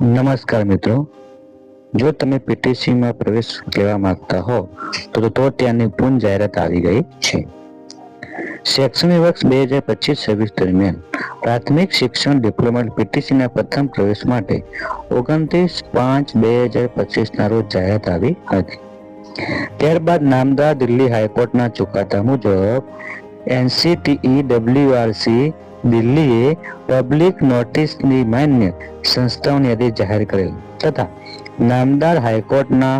નમસ્કાર મિત્રો. જો તમે પીટીસીમાં પ્રવેશ લેવા માંગતા હો, તો તો ત્યાંની પૂર્ણ જાહેરાત આવી ગઈ છે. શૈક્ષણિક વર્ષ બે હજાર પચીસ છવ્વીસ દરમિયાન પ્રાથમિક શિક્ષણ ડિપ્લોમા પીટીસીના પ્રથમ પ્રવેશ માટે ઓગણત્રીસ પાંચ બે હજાર પચીસના રોજ જાહેરાત આવી હતી. ત્યારબાદ નામદાર દિલ્હી હાઈકોર્ટના ચુકાદા મુજબ એનસીટીઈ ડબ્લ્યુઆરસી દિલ્હીએ પબ્લિક નોટિસની માન્ય સંસ્થાઓની યાદી જાહેર કરેલ તથા નામદાર હાઈકોર્ટના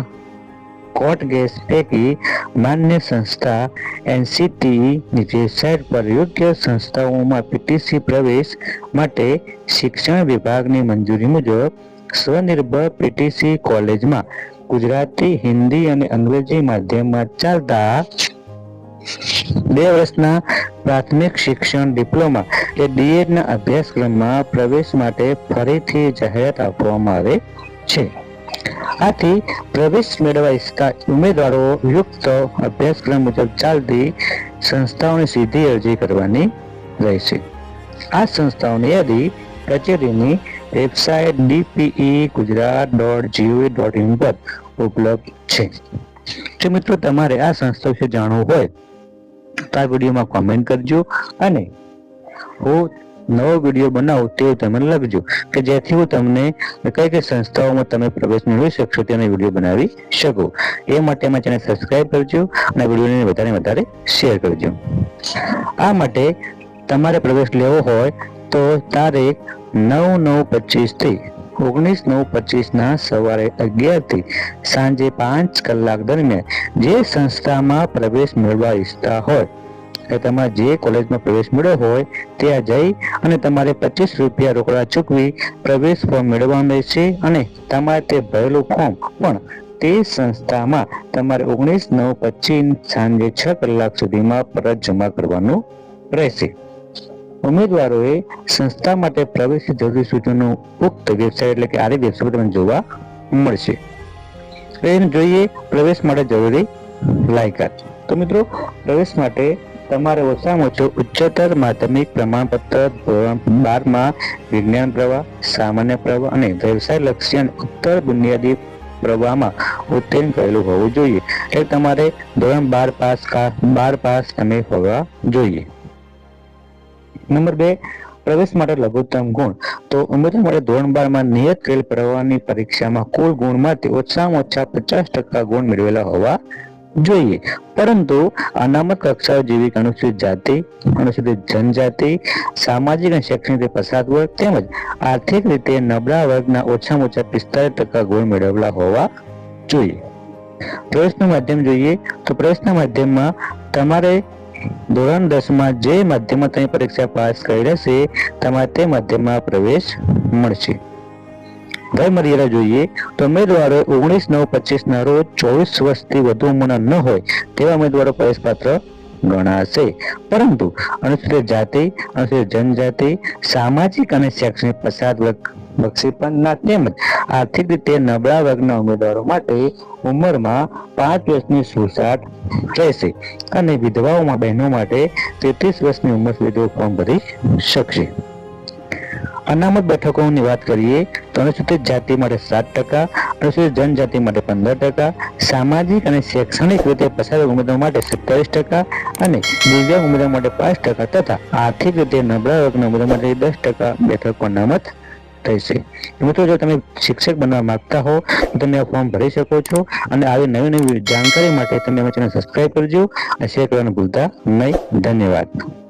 કોર્ટ કેસ પૈકી માન્ય સંસ્થા એનસીટીની વેબસાઇટ પર યોગ્ય સંસ્થાઓમાં પીટીસી પ્રવેશ માટે શિક્ષણ વિભાગની મંજૂરી મુજબ સ્વનિર્ભર પીટીસી કોલેજમાં ગુજરાતી, હિન્દી અને અંગ્રેજી માધ્યમમાં ચાલતા બે વર્ષના પ્રાથમિક શિક્ષણ ડિપ્લોમા કે ડીએડ ના અભ્યાસક્રમમાં પ્રવેશ માટે ફરીથી જાહેરાત આપવામાં આવે છે. આથી પ્રવેશ મેળવવા ઈચ્છતા ઉમેદવારો યુક્ત અભ્યાસક્રમ મુજબ ચાલતી સંસ્થાઓની સીધી અરજી કરવાની રહેશે. આ સંસ્થાઓની યાદી કચેરીની website DPE Gujarat dot GOV dot in પર ઉપલબ્ધ છે. જો મિત્રો, તમારે આ સંસ્થા વિશે જાણવું હોય તો આ વિડીયોમાં કોમેન્ટ કરજો અને હું નવો વીડિયો બનાવું તેવું તમે લખજો કે જેથી હું તમને કઈ કઈ સંસ્થાઓમાં તમે પ્રવેશ મેળવી શકશો તેનો વીડિયો બનાવી શકું. એ માટે અમારી ચેનલ સબસ્ક્રાઇબ કરજો અને વિડીયોને વધારે વધારે શેર કરજો. આ માટે તમારે પ્રવેશ લેવો હોય તો તારીખ નવ નવ પચીસથી ઓગણીસ નવ પચીસ ના સવારે અગિયારથી સાંજે પાંચ કલાક દરમિયાન જે સંસ્થામાં પ્રવેશ મેળવવા ઈચ્છતા હોય કે તમારે જે કોલેજમાં પ્રવેશ મેળવ્યો હોય, ત્યાં જઈ અને તમારે પચીસ રૂપિયા રોકડા ચૂકવી પ્રવેશ ફોર્મ મેળવવાનું રહેશે અને તમારે તે ભરેલું ફોર્મ પણ તે સંસ્થામાં તમારે ઓગણીસ નવ પચીસ સાંજે છ કલાક સુધીમાં પરત જમા કરવાનું રહેશે. ઉમેદવારોએ સંસ્થા માટે પ્રવેશ જરૂરી સૂચનો ઉક્ત વેબસાઇટ એટલે કે આરી વેબસાઇટ તમને જોવા મળશે. એને જોઈએ પ્રવેશ માટે જરૂરી લાયકાત. તો મિત્રો, પ્રવેશ માટે તમારે ઓછામાં ઓછું ઉચ્ચતર માધ્યમિક પ્રમાણપત્ર, ધોરણ બારમાં વિજ્ઞાન પ્રવાહ, સામાન્ય પ્રવાહ અને વ્યવસાય લક્ષી અને ઉત્તર બુનિયાદી પ્રવાહમાં ઉત્તીર્ણ થયેલું હોવું જોઈએ. એટલે તમારે ધોરણ બાર પાસ બાર પાસ તમે હોવા જોઈએ. નંબર બે, પ્રવેશ માટે લઘુત્તમ ગુણ. તો ઉમેદવાર માટે ધોરણ બારમાં નિયત કરેલ પ્રવાહની પરીક્ષામાં કુલ ગુણમાંથી ઓછામાં ઓછા પચાસ ટકા ગુણ મેળવેલા હોવા જોઈએ. પરંતુ અનામત કક્ષાઓ જેવી અનુસૂચિત જાતિ, અનુસૂચિત જનજાતિ, સામાજિક અને શૈક્ષણિક રીતે પસાર વર્ગ તેમજ આર્થિક રીતે નબળા વર્ગના ઓછામાં ઓછા પિસ્તાલીસ ટકા ગુણ મેળવેલા હોવા જોઈએ. પ્રવેશનું માધ્યમ જોઈએ તો પ્રવેશના માધ્યમમાં તમારે ધોરણ દસમાં જે માધ્યમમાં પરીક્ષા પાસ કરી રહેશે તમારે તે માધ્યમમાં પ્રવેશ મળશે. વય મર્યાદા જોઈએ તો ઉમેદવારો ઓગણીસ નવ પચીસ ના રોજ ચોવીસ વર્ષથી વધુ ઉંમરના ન હોય તેવા ઉમેદવારો પ્રવેશપાત્ર ગણાશે. પરંતુ અનુસૂચિત જાતિ, અનુસૂચિત જનજાતિ, સામાજિક અને શૈક્ષણિક પછાત બક્ષીપણના તેમજ આર્થિક રીતે નબળા વર્ગના ઉમેદવારો માટે ઉંમરમાં પાંચ વર્ષની સુસાટ રહેશે અને વિધવાઓમાં બહેનો માટે તેત્રીસ વર્ષની ઉંમર સુધી ફોર્મ ભરી શકશે. અનામત બેઠકોની વાત કરીએ તો અનુસૂચિત જાતિ માટે સાત ટકા, અનુસૂચિત જનજાતિ માટે પંદર ટકા, સામાજિક અને શૈક્ષણિક રીતે પસાર ઉમેદવાર માટે સત્તાવીસ ટકા અને દિવ્યાંગ ઉમેદવાર માટે પાંચ ટકા તથા આર્થિક રીતે નબળા વર્ગના ઉમેદવાર માટે દસ ટકા બેઠકો અનામત રહેશે મિત્રો, જો તમે શિક્ષક બનવા માંગતા હો, તો તમે આ ફોર્મ ભરી શકો છો અને આવી નવી નવી જાણકારી માટે તમે અમારી ચેનલ સબસ્ક્રાઈબ કરજો અને શેર કરવાનું ભૂલતા નહીં. ધન્યવાદ.